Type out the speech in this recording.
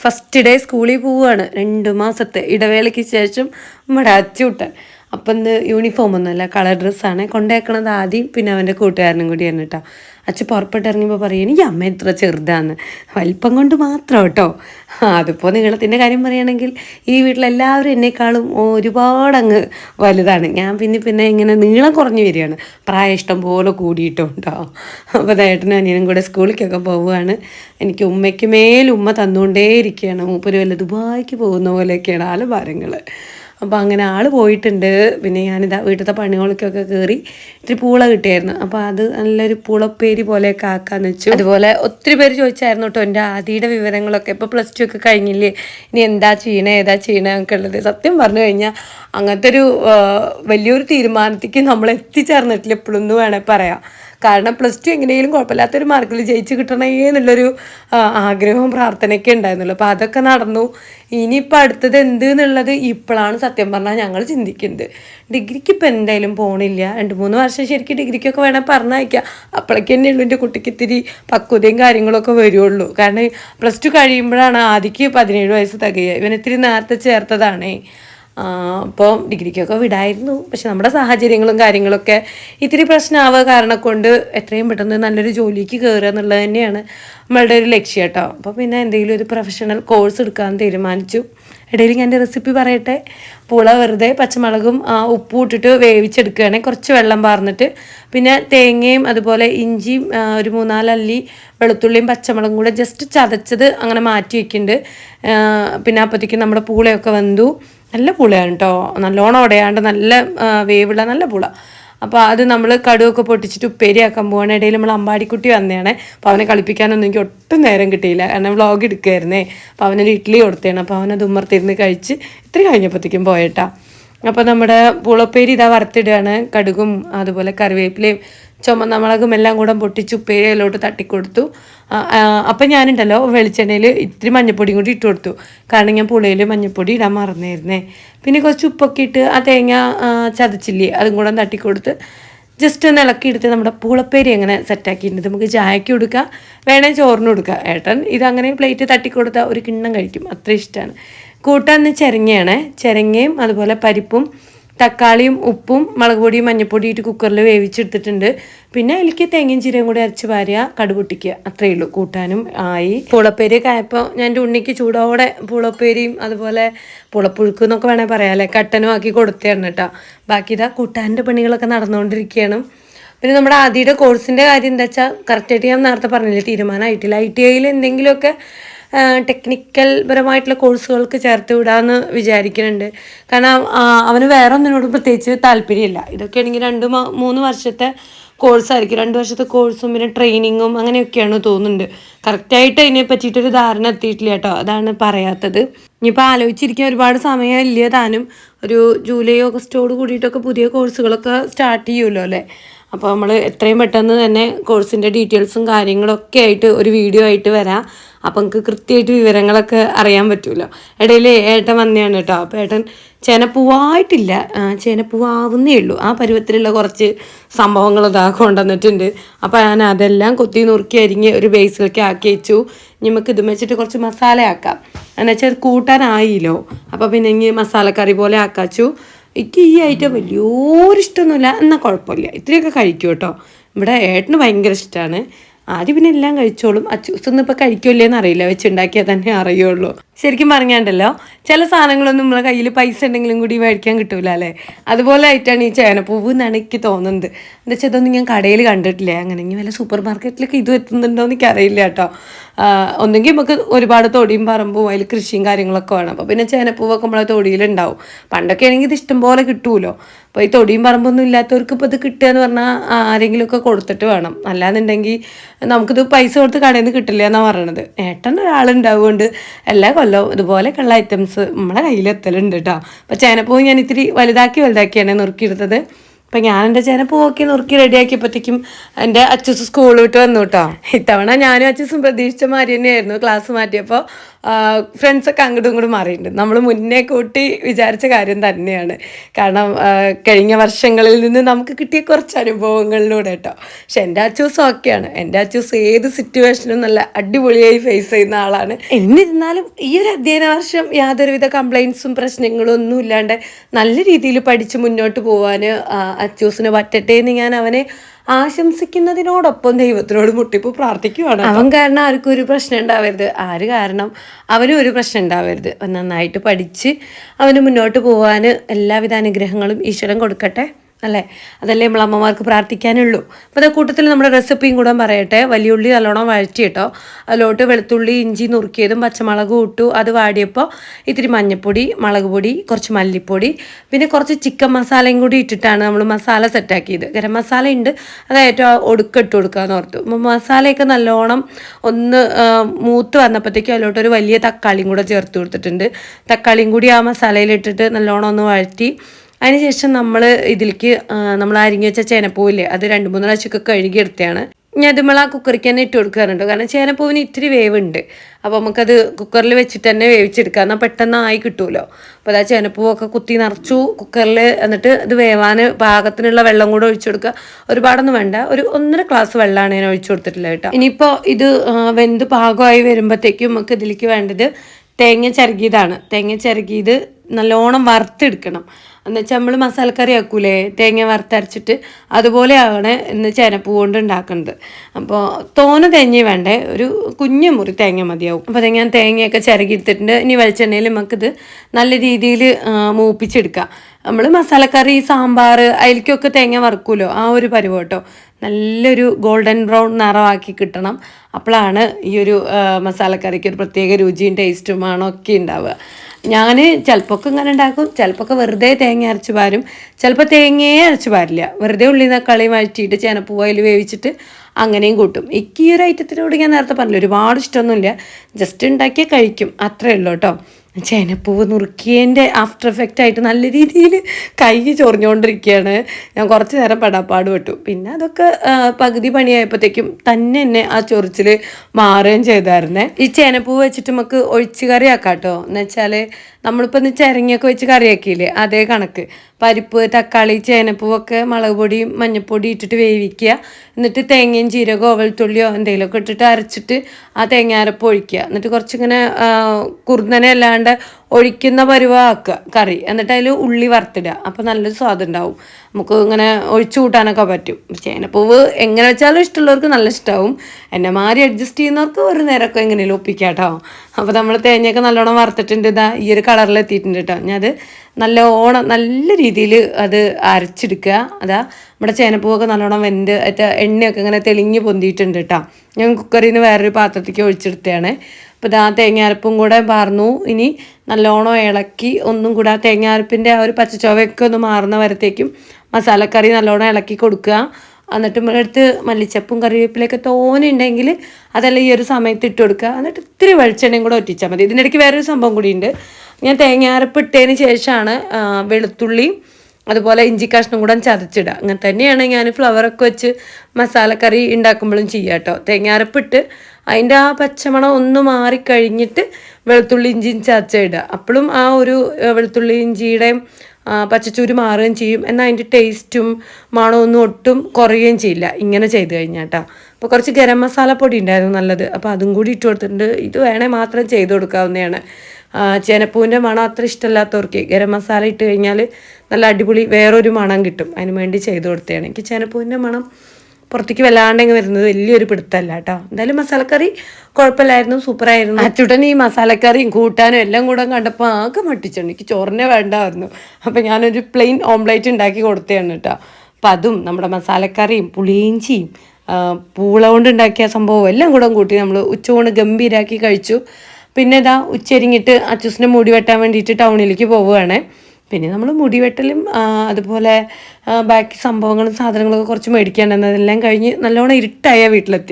First day സ്കൂളിൽ പോവുകയാണ്. രണ്ട് മാസത്തെ ഇടവേളയ്ക്ക് ശേഷം നമ്മുടെ അച്ചുട്ടൻ അപ്പം ഇന്ന് യൂണിഫോം ഒന്നുമല്ല കളർ ഡ്രസ്സാണ് കൊണ്ടേക്കണത് ആദ്യം പിന്നെ അവന്റെ കൂട്ടുകാരനും കൂടിയാണ് കേട്ടോ അച്ഛൻ പുറപ്പെട്ട് ഇറങ്ങിയപ്പോൾ പറയും എനിക്ക് അമ്മ എത്ര ചെറുതാന്ന്. വലിപ്പം കൊണ്ട് മാത്രം കേട്ടോ. അതിപ്പോൾ നീളത്തിന്റെ കാര്യം പറയുകയാണെങ്കിൽ ഈ വീട്ടിലെല്ലാവരും എന്നെക്കാളും ഒരുപാട് അങ്ങ് വലുതാണ്. ഞാൻ പിന്നെ പിന്നെ ഇങ്ങനെ നീളം കുറഞ്ഞു വരികയാണ്. പ്രായം ഇഷ്ടം പോലെ കൂടിയിട്ടുണ്ടോ? അപ്പോൾ ഏട്ടനും അനിയനും കൂടെ സ്കൂളിലേക്കൊക്കെ പോവുകയാണ്. എനിക്ക് ഉമ്മയ്ക്ക് മേൽ ഉമ്മ തന്നുകൊണ്ടേ ഇരിക്കുകയാണ് മൂപ്പര് വല്ല ദുബായിക്ക് പോകുന്ന പോലെയൊക്കെയാണ് ആൾ ഭാരങ്ങൾ അപ്പോൾ അങ്ങനെ ആൾ പോയിട്ടുണ്ട്. പിന്നെ ഞാനിതാ വീട്ടിലത്തെ പണികൾക്കൊക്കെ കയറി ഇത്തിരി പൂള കിട്ടിയായിരുന്നു. അപ്പോൾ അത് നല്ലൊരു പൂളപ്പേരി പോലെയൊക്കെ ആക്കാന്ന് വെച്ചു. അതുപോലെ ഒത്തിരി പേര് ചോദിച്ചായിരുന്നു കേട്ടോ എന്റെ ആദിയുടെ വിവരങ്ങളൊക്കെ ഇപ്പോൾ പ്ലസ് ടു ഒക്കെ കഴിഞ്ഞില്ലേ? ഇനി എന്താ ചെയ്യണേ? ഏതാ ചെയ്യണേ? ഒക്കെ ഉള്ളത്. സത്യം പറഞ്ഞു കഴിഞ്ഞാൽ അങ്ങനത്തെ ഒരു വലിയൊരു തീരുമാനത്തേക്ക് നമ്മൾ എത്തിച്ചേർന്നിട്ടില്ല എപ്പോഴൊന്നും വേണേൽ പറയാം. കാരണം പ്ലസ് ടു എങ്ങനെയും കുഴപ്പമില്ലാത്തൊരു മാർക്കിൽ ജയിച്ച് കിട്ടണേ എന്നുള്ളൊരു ആഗ്രഹവും പ്രാർത്ഥനയൊക്കെ ഉണ്ടായിരുന്നുള്ളൂ. അപ്പോൾ അതൊക്കെ നടന്നു. ഇനിയിപ്പോൾ അടുത്തത് എന്ത് എന്നുള്ളത് ഇപ്പോഴാണ് സത്യം പറഞ്ഞാൽ ഞങ്ങൾ ചിന്തിക്കുന്നത്. ഡിഗ്രിക്ക് ഇപ്പം എന്തായാലും പോണില്ല. രണ്ട് മൂന്ന് വർഷം ശരിക്കും ഡിഗ്രിക്കൊക്കെ വേണേൽ പറഞ്ഞയക്കാം. അപ്പോഴേക്ക് തന്നെ ഉള്ളൂ എന്റെ കുട്ടിക്ക് ഇത്തിരി പക്വതയും കാര്യങ്ങളൊക്കെ വരുള്ളൂ. കാരണം പ്ലസ് ടു കഴിയുമ്പോഴാണ് ആദ്യക്ക് പതിനേഴ് വയസ്സ് തികയുക. ഇവൻ ഇത്തിരി നേരത്തെ ചേർത്തതാണേ. അപ്പോൾ ഡിഗ്രിക്കൊക്കെ വിടായിരുന്നു. പക്ഷെ നമ്മുടെ സാഹചര്യങ്ങളും കാര്യങ്ങളൊക്കെ ഇത്തിരി പ്രശ്നമാവുക കാരണം കൊണ്ട് എത്രയും പെട്ടെന്ന് നല്ലൊരു ജോലിക്ക് കയറുക എന്നുള്ളത് തന്നെയാണ് നമ്മളുടെ ഒരു ലക്ഷ്യം കേട്ടോ. അപ്പോൾ പിന്നെ എന്തെങ്കിലും ഒരു പ്രൊഫഷണൽ കോഴ്സ് എടുക്കാൻ തീരുമാനിച്ചു. ഇടയിൽ ഞാൻ റെസിപ്പി പറയട്ടെ. പുള വെറുതെ പച്ചമുളകും ഉപ്പും ഇട്ടിട്ട് വേവിച്ചെടുക്കുകയാണ്. കുറച്ച് വെള്ളം പാർന്നിട്ട് പിന്നെ തേങ്ങയും അതുപോലെ ഇഞ്ചിയും ഒരു മൂന്നാലല്ലി വെളുത്തുള്ളിയും പച്ചമുളകും കൂടെ ജസ്റ്റ് ചതച്ചത് അങ്ങനെ മാറ്റി വെക്കുന്നുണ്ട്. പിന്നെ അപ്പോഴത്തേക്കും നമ്മുടെ പൂളയൊക്കെ വെന്തു. നല്ല പുളയാണ് കേട്ടോ നല്ലോണം ഉടയാണ്ട് നല്ല വേവുള്ള നല്ല പുള. അപ്പോൾ അത് നമ്മൾ കടുവൊക്കെ പൊട്ടിച്ചിട്ട് ഉപ്പേരിയാക്കാൻ പോവാണ്. ഇടയിൽ നമ്മൾ അമ്പാടിക്കുട്ടി വന്നതാണ്. അപ്പോൾ അവനെ കളിപ്പിക്കാനൊന്നും എനിക്ക് ഒട്ടും നേരം കിട്ടിയില്ല. കാരണം വ്ളോഗ് എടുക്കുമായിരുന്നേ അപ്പോൾ അവനൊരു ഇഡ്ഡലി കൊടുത്തേണ് അപ്പോൾ അവനത് ഉമ്മർത്തിരുന്ന് കഴിച്ച് ഇത്ര കഴിഞ്ഞപ്പോഴത്തേക്കും പോയേട്ടാ. അപ്പോൾ നമ്മുടെ പുളപ്പേരി ഇതാ വറുത്തിടുകയാണ് കടുകും അതുപോലെ കറിവേപ്പിലയും ചുമന്ന മുളകും എല്ലാം കൂടെ പൊട്ടിച്ച് ഉപ്പേരിയിലോട്ട് തട്ടിക്കൊടുത്തു. അപ്പം ഞാനുണ്ടല്ലോ വെളിച്ചെണ്ണയിൽ ഇത്തിരി മഞ്ഞപ്പൊടിയും കൂടി ഇട്ട് കൊടുത്തു. കാരണം ഞാൻ പുളിയിൽ മഞ്ഞപ്പൊടി ഇടാൻ മറന്നിരുന്നേ പിന്നെ കുറച്ച് ഉപ്പൊക്കെ ഇട്ട് ആ തേങ്ങ ചതച്ചില്ലേ അതും കൂടെ തട്ടിക്കൊടുത്ത് ജസ്റ്റ് ഒന്ന് ഇളക്കി ഇളക്കിയെടുത്ത് നമ്മുടെ പൂളപ്പേരി അങ്ങനെ സെറ്റാക്കിയിട്ടുണ്ട് നമുക്ക് ചായക്ക് കൊടുക്കുക വേണേൽ ചോറിന് കൊടുക്കുക ഏട്ടൻ ഇതങ്ങനെ പ്ലേറ്റ് തട്ടിക്കൊടുത്താൽ ഒരു കിണ്ണം കഴിക്കും. അത്ര ഇഷ്ടമാണ് കൂട്ടാൻ ചിരങ്ങയാണ്. ചിരങ്ങയും അതുപോലെ പരിപ്പും തക്കാളിയും ഉപ്പും മുളക് പൊടിയും മഞ്ഞപ്പൊടിയും ഇട്ട് കുക്കറിൽ വേവിച്ചെടുത്തിട്ടുണ്ട്. പിന്നെ അതിലേക്ക് തേങ്ങയും ചീരയും കൂടി അരച്ച് വാരുക കടുപൊട്ടിക്കുക അത്രയേ ഉള്ളൂ. കൂട്ടാനും ആയി. പുളപ്പേരി കായപ്പോൾ ഞാൻ എന്റെ ഉണ്ണിക്ക് ചൂടോടെ പുളപ്പേരിയും അതുപോലെ പുളപ്പുഴുക്ക് എന്നൊക്കെ വേണേൽ പറയാമല്ലേ കട്ടനും ആക്കി കൊടുത്തതാണ് കേട്ടോ. ബാക്കി ഇതാ കൂട്ടാന്റെ പണികളൊക്കെ നടന്നുകൊണ്ടിരിക്കുകയാണ്. പിന്നെ നമ്മുടെ ആദ്യയുടെ കോഴ്സിന്റെ കാര്യം എന്താ വെച്ചാൽ കറക്റ്റായിട്ട് ഞാൻ നേരത്തെ പറഞ്ഞില്ലേ തീരുമാനമായിട്ടില്ല. ഐ ടി ഐയിൽ എന്തെങ്കിലുമൊക്കെ ടെക്നിക്കൽ പരമായിട്ടുള്ള കോഴ്സുകൾക്ക് ചേർത്ത് വിടാമെന്ന് വിചാരിക്കുന്നുണ്ട് കാരണം അവന് വേറെ ഒന്നിനോടും പ്രത്യേകിച്ച് താല്പര്യമില്ല. ഇതൊക്കെ ആണെങ്കിൽ രണ്ട് മൂന്ന് വർഷത്തെ കോഴ്സായിരിക്കും രണ്ട് വർഷത്തെ കോഴ്സും പിന്നെ ട്രെയിനിങ്ങും അങ്ങനെയൊക്കെയാണ് തോന്നുന്നുണ്ട്. കറക്റ്റായിട്ട് അതിനെ പറ്റിയിട്ടൊരു ധാരണ എത്തിയിട്ടില്ല കേട്ടോ. അതാണ് പറയാത്തത്. ഇനിയിപ്പോൾ ആലോചിച്ചിരിക്കാൻ ഒരുപാട് സമയം ഇല്ല താനും. ഒരു ജൂലൈ ഓഗസ്റ്റോട് കൂടിയിട്ടൊക്കെ പുതിയ കോഴ്സുകളൊക്കെ സ്റ്റാർട്ട് ചെയ്യുമല്ലോ അല്ലേ? അപ്പോൾ നമ്മൾ എത്രയും പെട്ടെന്ന് തന്നെ കോഴ്സിന്റെ ഡീറ്റെയിൽസും കാര്യങ്ങളൊക്കെ ആയിട്ട് ഒരു വീഡിയോ ആയിട്ട് വരാം. അപ്പം നമുക്ക് കൃത്യമായിട്ട് വിവരങ്ങളൊക്കെ അറിയാൻ പറ്റുമല്ലോ ഇടയിൽ ഏട്ടൻ വന്നെയാണ് കേട്ടോ. അപ്പോൾ ഏട്ടൻ ചേനപ്പൂവായിട്ടില്ല. ചേനപ്പൂവാവുന്നേ ഉള്ളൂ. ആ പരുവത്തിലുള്ള കുറച്ച് സംഭവങ്ങൾ ഇതാ കൊണ്ടുവന്നിട്ടുണ്ട്. അപ്പോൾ ഞാൻ അതെല്ലാം കൊത്തി നുറുക്കി അരിഞ്ഞ് ഒരു ബേസിലൊക്കെ ആക്കി വെച്ചു. നമുക്ക് ഇത് വെച്ചിട്ട് കുറച്ച് മസാല ആക്കാം. എന്നുവെച്ചാൽ കൂട്ടാനായില്ലോ. അപ്പോൾ പിന്നെ ഇനി മസാലക്കറി പോലെ ആക്കാച്ചു. എനിക്ക് ഈ ഐറ്റം വലിയൊരു ഇഷ്ടമൊന്നുമില്ല. എന്നാൽ കുഴപ്പമില്ല. ഇത്രയൊക്കെ കഴിക്കും കേട്ടോ. ഇവിടെ ഏട്ടന് ഭയങ്കര ഇഷ്ടമാണ്. ആദ്യം പിന്നെ എല്ലാം കഴിച്ചോളും. അച്ചൂസൊന്നും ഇപ്പോൾ കഴിക്കില്ലേന്ന് അറിയില്ല. വെച്ചുണ്ടാക്കിയാൽ തന്നെ അറിയുള്ളൂ. ശരിക്കും പറഞ്ഞാണ്ടല്ലോ ചില സാധനങ്ങളൊന്നും നമ്മളെ കയ്യിൽ പൈസ ഉണ്ടെങ്കിലും കൂടി മേടിക്കാൻ കിട്ടൂല അല്ലേ? അതുപോലെ ആയിട്ടാണ് ഈ ചേനപ്പൂവ് എന്നാണ് എനിക്ക് തോന്നുന്നത്. എന്താ വെച്ചാൽ ഇതൊന്നും ഞാൻ കടയിൽ കണ്ടിട്ടില്ല. അങ്ങനെ ഇനി വല്ല സൂപ്പർ മാർക്കറ്റിലൊക്കെ ഇത് എത്തുന്നുണ്ടോ എന്ന് എനിക്കറിയില്ല കേട്ടോ. ഒന്നെങ്കിൽ നമുക്ക് ഒരുപാട് തൊടിയും പറമ്പും അതിൽ കൃഷിയും കാര്യങ്ങളൊക്കെ വേണം. അപ്പോൾ പിന്നെ ചേനപ്പൂവൊക്കെ നമ്മളെ തൊടിയിലുണ്ടാവും. പണ്ടൊക്കെ ആണെങ്കിൽ ഇത് ഇഷ്ടംപോലെ കിട്ടുമല്ലോ അപ്പോൾ ഈ തൊടിയും പറമ്പൊന്നും ഇല്ലാത്തവർക്ക് ഇപ്പോൾ ഇത് കിട്ടുക എന്ന് പറഞ്ഞാൽ ആരെങ്കിലുമൊക്കെ കൊടുത്തിട്ട് വേണം. അല്ലാന്നുണ്ടെങ്കിൽ നമുക്കിത് പൈസ കൊടുത്ത് കടയിൽ നിന്ന് കിട്ടില്ല എന്നാണ് പറയണത്. ഏട്ടൻ ഒരാളുണ്ടാവുകൊണ്ട് എല്ലാ കൊല്ലവും ഇതുപോലെയൊക്കെയുള്ള ഐറ്റംസ് നമ്മളെ കയ്യിലെത്തലുണ്ട് കേട്ടോ അപ്പോൾ ചേനപ്പൂവ് ഞാൻ ഇത്തിരി വലുതാക്കി വലുതാക്കിയാണ് നുറുക്കിയെടുത്തത്. അപ്പം ഞാൻ എന്റെ ചേനപ്പൂവൊക്കെ നുറുക്കി റെഡിയാക്കിയപ്പോഴത്തേക്കും എന്റെ അച്ചൂസ് സ്കൂൾ വിട്ട് വന്നു കേട്ടോ ഇത്തവണ ഞാനും അച്ചൂസും പ്രതീക്ഷിച്ച മാതിരി തന്നെയായിരുന്നു ക്ലാസ് മാറ്റിയപ്പോൾ ഫ്രണ്ട്സൊക്കെ അങ്ങോട്ടും ഇങ്ങോട്ടും മാറിയിട്ടുണ്ട്. നമ്മൾ മുന്നേ കൂട്ടി വിചാരിച്ച കാര്യം തന്നെയാണ്. കാരണം കഴിഞ്ഞ വർഷങ്ങളിൽ നിന്ന് നമുക്ക് കിട്ടിയ കുറച്ച് അനുഭവങ്ങളിലൂടെ കേട്ടോ പക്ഷെ എന്റെ അച്ചൂസ് ഓക്കെയാണ് എന്റെ അച്ചൂസ് ഏത് സിറ്റുവേഷനും നല്ല അടിപൊളിയായി ഫേസ് ചെയ്യുന്ന ആളാണ്. എന്നിരുന്നാലും ഈ ഒരു അധ്യയന വർഷം യാതൊരുവിധ കംപ്ലൈൻസും പ്രശ്നങ്ങളും ഒന്നും ഇല്ലാണ്ട് നല്ല രീതിയിൽ പഠിച്ച് മുന്നോട്ട് പോകാൻ അച്ചൂസിന് പറ്റട്ടെ എന്ന് ഞാൻ അവനെ ആശംസിക്കുന്നതിനോടൊപ്പം ദൈവത്തിനോട് മുട്ടിപ്പ് പ്രാർത്ഥിക്കുവാണ് അവൻ കാരണം ആർക്കും ഒരു പ്രശ്നം ഉണ്ടാവരുത്. ആര് കാരണം? അവനും ഒരു പ്രശ്നം ഉണ്ടാവരുത്. നന്നായിട്ട് പഠിച്ച് അവന് മുന്നോട്ട് പോകാൻ എല്ലാവിധ അനുഗ്രഹങ്ങളും ഈശ്വരൻ കൊടുക്കട്ടെ. അല്ലേ? അതല്ലേ നമ്മൾ അമ്മമാർക്ക് പ്രാർത്ഥിക്കാനുള്ളൂ. അപ്പോൾ അതേ കൂട്ടത്തിൽ നമ്മുടെ റെസിപ്പിയും കൂടെ പറയട്ടെ. വലിയ ഉള്ളി നല്ലോണം വഴറ്റി കേട്ടോ അതിലോട്ട് വെളുത്തുള്ളി ഇഞ്ചി നുറുക്കിയതും പച്ചമുളകും ഇട്ടു. അത് വാടിയപ്പോൾ ഇത്തിരി മഞ്ഞൾപ്പൊടി മുളക് പൊടി കുറച്ച് മല്ലിപ്പൊടി. പിന്നെ കുറച്ച് ചിക്കൻ മസാലയും കൂടി ഇട്ടിട്ടാണ് നമ്മൾ മസാല സെറ്റാക്കിയത്. ഗരം മസാല ഉണ്ട് അത് ഏറ്റവും ഒടുക്ക ഇട്ട് കൊടുക്കാമെന്ന് ഓർത്തു. അപ്പോൾ മസാലയൊക്കെ നല്ലോണം ഒന്ന് മൂത്ത് വന്നപ്പോഴത്തേക്കും അതിലോട്ട് ഒരു വലിയ തക്കാളിയും കൂടെ ചേർത്ത് കൊടുത്തിട്ടുണ്ട്. തക്കാളിയും കൂടി ആ മസാലയിലിട്ടിട്ട് നല്ലോണം ഒന്ന് വഴറ്റി അതിനുശേഷം നമ്മൾ ഇതിലേക്ക് നമ്മൾ അരിഞ്ഞു വെച്ച ചേനപ്പൂവില്ലേ അത് രണ്ട് മൂന്ന് പ്രാവശ്യമൊക്കെ കഴുകിയെടുത്തതാണ് ഞാൻ നമ്മൾ ആ കുക്കറിക്ക് തന്നെ ഇട്ട് കൊടുക്കാറുണ്ട്. കാരണം ചേനപ്പൂവിന് ഇത്തിരി വേവുണ്ട്. അപ്പോൾ നമുക്കത് കുക്കറിൽ വെച്ചിട്ട് തന്നെ വേവിച്ചെടുക്കാം. എന്നാൽ പെട്ടെന്ന് ആയി കിട്ടുമല്ലോ അപ്പോൾ അതാ ചേനപ്പൂവൊക്കെ കുത്തി നിറച്ചു കുക്കറിൽ എന്നിട്ട് ഇത് വേവാൻ പാകത്തിനുള്ള വെള്ളം കൂടെ ഒഴിച്ചു കൊടുക്കുക. ഒരുപാടൊന്നും വേണ്ട. ഒരു ഒന്നര ഗ്ലാസ് വെള്ളമാണ് ഞാൻ ഒഴിച്ചു കൊടുത്തിട്ടുള്ളത് കേട്ടോ. ഇനിയിപ്പോൾ ഇത് വെന്ത് പാകമായി വരുമ്പോഴത്തേക്കും നമുക്ക് ഇതിലേക്ക് വേണ്ടത് തേങ്ങ ചിരകിയതാണ് തേങ്ങ ചിരകിയത് നല്ലോണം വറുത്തെടുക്കണം. എന്നുവെച്ചാൽ നമ്മൾ മസാലക്കറി ആക്കൂലേ? തേങ്ങ വറുത്തരച്ചിട്ട് അതുപോലെ ആവണേ ഇന്ന് ചേനപ്പൂ കൊണ്ട് ഉണ്ടാക്കുന്നത്. അപ്പോൾ തോന തേങ്ങ വേണ്ടേ? ഒരു കുഞ്ഞു മുറി തേങ്ങ മതിയാവും. അപ്പോൾ ഞാൻ തേങ്ങയൊക്കെ ചിരകിയെടുത്തിട്ടുണ്ട് ഇനി വെളിച്ചെണ്ണയിൽ നമുക്കിത് നല്ല രീതിയിൽ മൂപ്പിച്ചെടുക്കാം. നമ്മൾ മസാലക്കറി സാമ്പാർ അതിലേക്കൊക്കെ തേങ്ങ വറുക്കുമല്ലോ ആ ഒരു പരുവം കേട്ടോ. നല്ലൊരു ഗോൾഡൻ ബ്രൗൺ നിറമാക്കി കിട്ടണം. അപ്പോഴാണ് ഈ ഒരു മസാലക്കറിക്ക് ഒരു പ്രത്യേക രുചിയും ടേസ്റ്റും ഒക്കെ ഉണ്ടാവുക. ഞാൻ ചിലപ്പോൾ ഇങ്ങനെ ഉണ്ടാക്കും. ചിലപ്പോൾ വെറുതെ തേങ്ങ അരച്ച് പാരും. ചിലപ്പോൾ തേങ്ങയെ അരച്ച് പാരില്ല. വെറുതെ ഉള്ളി തക്കാളി വഴറ്റിയിട്ട് ചേനപ്പൂവയിൽ വേവിച്ചിട്ട് അങ്ങനെയും കൂട്ടും. എനിക്ക് ഈ ഒരു ഐറ്റത്തിനോട് ഞാൻ നേരത്തെ പറഞ്ഞില്ല. ഒരുപാട് ഇഷ്ടമൊന്നുമില്ല. ജസ്റ്റ് ഉണ്ടാക്കിയാൽ കഴിക്കും. അത്രയേ ഉള്ളൂ കേട്ടോ. ചേനപ്പൂവ് നുറുക്കിയതിന്റെ ആഫ്റ്റർ എഫക്റ്റ് ആയിട്ട് നല്ല രീതിയിൽ കൈ ചൊറിഞ്ഞുകൊണ്ടിരിക്കുകയാണ് ഞാൻ കുറച്ച് നേരം പെടാപ്പാട് വിട്ടു പിന്നെ അതൊക്കെ പകുതി പണിയായപ്പോഴത്തേക്കും തന്നെ എന്നെ ആ ചൊറിച്ചിൽ മാറുകയും ചെയ്തായിരുന്നേ. ഈ ചേനപ്പൂവ് വെച്ചിട്ട് നമുക്ക് ഒഴിച്ചു കറി ആക്കാം കേട്ടോ എന്ന് വെച്ചാൽ നമ്മളിപ്പോൾ ഇന്ന് ചിരങ്ങിയൊക്കെ വെച്ച് കറിയാക്കിയില്ലേ? അതേ കണക്ക്. പരിപ്പ് തക്കാളി ചേനപ്പൂവൊക്കെ മുളക് പൊടിയും മഞ്ഞൾപ്പൊടി ഇട്ടിട്ട് വേവിക്കുക. എന്നിട്ട് തേങ്ങയും ജീരകമോ വെളുത്തുള്ളിയോ എന്തെങ്കിലുമൊക്കെ ഇട്ടിട്ട് അരച്ചിട്ട് ആ തേങ്ങ അരപ്പ് ഒഴിക്കുക. എന്നിട്ട് കുറച്ചിങ്ങനെ കുറുന്നനെ അല്ലാണ്ട് ഒഴിക്കുന്ന പരുവാക്കുക കറി. എന്നിട്ട് അതിൽ ഉള്ളി വറുത്തിടുക. അപ്പോൾ നല്ലൊരു സ്വാദുണ്ടാവും നമുക്ക് ഇങ്ങനെ ഒഴിച്ചു കൂട്ടാനൊക്കെ പറ്റും. ചേനപ്പൂവ് എങ്ങനെ വെച്ചാലും ഇഷ്ടമുള്ളവർക്ക് നല്ല ഇഷ്ടമാവും എന്നെ മാറി അഡ്ജസ്റ്റ് ചെയ്യുന്നവർക്ക് ഒരു നേരമൊക്കെ എങ്ങനെയും ഒപ്പിക്കാം കേട്ടോ. അപ്പോൾ നമ്മൾ തേങ്ങയൊക്കെ നല്ലോണം വറുത്തിട്ടുണ്ട്. ഇതാ ഈ ഒരു കളറിൽ എത്തിയിട്ടുണ്ട് കേട്ടോ. ഞാൻ അത് നല്ല ഓണം നല്ല രീതിയിൽ അത് അരച്ചെടുക്കുക. അതാ നമ്മുടെ ചേനപ്പൂവൊക്കെ നല്ലോണം വെന്ത് മറ്റേ എണ്ണയൊക്കെ ഇങ്ങനെ തെളിഞ്ഞ് പൊന്തിയിട്ടുണ്ട് കേട്ടോ. ഞാൻ കുക്കറിൽ നിന്ന് വേറൊരു പാത്രത്തേക്ക് ഒഴിച്ചെടുത്തതാണ്. അപ്പോൾ ഇതാ തേങ്ങാരപ്പും കൂടെ പാർന്നു ഇനി നല്ലോണം ഇളക്കി ഒന്നും കൂടെ ആ തേങ്ങാരപ്പിന്റെ ആ ഒരു പച്ചച്ചോവയൊക്കെ ഒന്ന് മാറുന്ന വരത്തേക്കും മസാലക്കറി നല്ലോണം ഇളക്കി കൊടുക്കുക. എന്നിട്ട് നമ്മളടുത്ത് മല്ലിച്ചപ്പും കറിവേപ്പിലൊക്കെ തോനെ ഉണ്ടെങ്കിൽ അതെല്ലാം ഈ ഒരു സമയത്ത് ഇട്ട് കൊടുക്കുക. എന്നിട്ട് ഇത്തിരി വെളിച്ചെണ്ണയും കൂടെ ഒറ്റിച്ചാൽ മതി. ഇതിനിടയ്ക്ക് വേറൊരു സംഭവം കൂടി ഉണ്ട് ഞാൻ തേങ്ങാരപ്പ് ഇട്ടതിന് ശേഷമാണ് വെളുത്തുള്ളി അതുപോലെ ഇഞ്ചി കഷ്ണം കൂടെ ചതച്ചിടുക. അങ്ങനെ തന്നെയാണ് ഞാൻ ഫ്ലവറൊക്കെ വെച്ച് മസാലക്കറി ഉണ്ടാക്കുമ്പോഴും ചെയ്യുക കേട്ടോ തേങ്ങാരപ്പിട്ട് അതിന്റെ ആ പച്ചമണം ഒന്ന് മാറിക്കഴിഞ്ഞിട്ട് വെളുത്തുള്ളി ഇഞ്ചിയും ചതച്ചിടുക. അപ്പോഴും ആ ഒരു വെളുത്തുള്ളി ഇഞ്ചിയുടെയും പച്ചച്ചൂര് മാറുകയും ചെയ്യും. എന്നാൽ അതിന്റെ ടേസ്റ്റും മണമൊന്നും ഒട്ടും കുറയുകയും ചെയ്യില്ല. ഇങ്ങനെ ചെയ്ത് കഴിഞ്ഞാൽ കേട്ടോ അപ്പോൾ കുറച്ച് ഗരം മസാല പൊടി ഉണ്ടായിരുന്നു നല്ലത്. അപ്പോൾ അതും കൂടി ഇട്ട് കൊടുത്തിട്ടുണ്ട്. ഇത് വേണേൽ മാത്രം ചെയ്ത് കൊടുക്കാവുന്നതാണ്. ചേനപ്പൂവിന്റെ മണം അത്ര ഇഷ്ടമല്ലാത്തവർക്ക് ഗരം മസാല ഇട്ട് കഴിഞ്ഞാൽ നല്ല അടിപൊളി വേറൊരു മണം കിട്ടും. അതിന് വേണ്ടി ചെയ്ത് കൊടുത്തതാണ്. എനിക്ക് ചേനപ്പൂവിന്റെ മണം പുറത്തേക്ക് വല്ലാണ്ടെങ്കിൽ വരുന്നത് വലിയൊരു പിടുത്തല്ല കേട്ടോ. എന്തായാലും മസാലക്കറി കുഴപ്പമില്ലായിരുന്നു സൂപ്പറായിരുന്നു. അച്ചുടൻ ഈ മസാലക്കറിയും കൂട്ടാനും എല്ലാം കൂടെ കണ്ടപ്പോൾ ആകെ മട്ടിച്ചുണ്ട് എനിക്ക് ചോറിനെ വേണ്ടായിരുന്നു. അപ്പം ഞാനൊരു പ്ലെയിൻ ഓംലേറ്റ് ഉണ്ടാക്കി കൊടുത്തതാണ് കേട്ടോ. അപ്പം അതും നമ്മുടെ മസാലക്കറിയും പുളിയിഞ്ചിയും പൂള കൊണ്ട് ഉണ്ടാക്കിയ സംഭവം എല്ലാം കൂടെ കൂട്ടി നമ്മൾ ഉച്ചകൊണ്ട് ഗംഭീരാക്കി കഴിച്ചു. പിന്നെ ഇതാ ഉച്ചരിഞ്ഞിട്ട് അച്ചൂസിനെ മുടി വെട്ടാൻ വേണ്ടിയിട്ട് ടൗണിലേക്ക് പോവുകയാണ്. പിന്നെ നമ്മൾ മുടിവെട്ടലും അതുപോലെ ബാക്കി സംഭവങ്ങളും സാധനങ്ങളൊക്കെ കുറച്ച് മേടിക്കാനുണ്ടെന്ന് അതെല്ലാം കഴിഞ്ഞ് നല്ലോണം ഇരുട്ടായ വീട്ടിലെത്തി.